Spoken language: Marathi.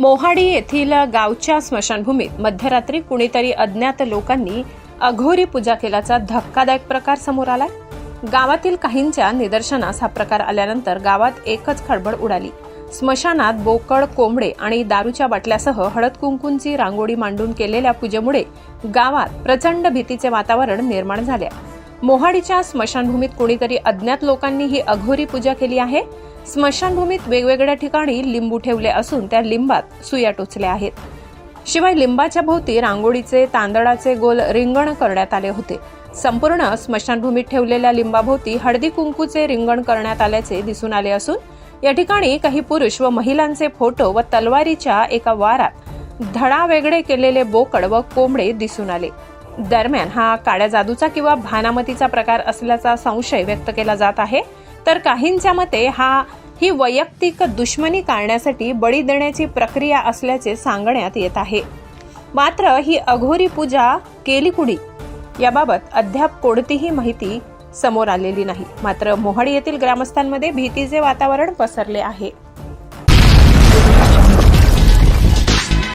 मोहाडी येथील गावच्या स्मशानभूमीत मध्यरात्री कुणीतरी अज्ञात लोकांनी अघोरी पूजा केल्याचा धक्कादायक प्रकार समोर आलाय. गावातील काहींच्या निदर्शनास हा प्रकार आल्यानंतर गावात एकच खळबळ उडाली. स्मशानात बोकड कोंबडे आणि दारूच्या बाटल्यासह हळद कुंकूंची रांगोळी मांडून केलेल्या पूजेमुळे गावात प्रचंड भीतीचे वातावरण निर्माण झाले मोहाडीच्या स्मशानभूमीत कुणीतरी अज्ञात लोकांनी ही अघोरी पूजा केली आहे. स्मशानभूमीत वेगवेगळ्या ठिकाणी लिंबू ठेवले असून त्या लिंबात सुया टोचल्या आहेत. शिवाय लिंबाच्या भोवती रांगोळीचे तांदळाचे गोल रिंगण करण्यात आले होते. संपूर्ण स्मशानभूमीत ठेवलेल्या लिंबाभोवती हळदी कुंकूचे रिंगण करण्यात आल्याचे दिसून आले असून या ठिकाणी काही पुरुष व महिलांचे फोटो व तलवारीच्या एका वारात धडा वेगळे केलेले बोकड व कोंबडे दिसून आले. दरम्यान हा काळ्या जादूचा किंवा भानामतीचा प्रकार असल्याचा संशय व्यक्त केला जात आहे. तर काहींच्या मते हा ही वैयक्तिक दुश्मनी टाळण्यासाठी बळी देण्याची प्रक्रिया असल्याचे सांगण्यात येत आहे. मात्र ही अघोरी पूजा केली कुडी याबाबत अद्याप कोणतीही माहिती समोर आलेली नाही. मात्र मोहाडी येथील ग्रामस्थांमध्ये भीतीचे वातावरण पसरले आहे.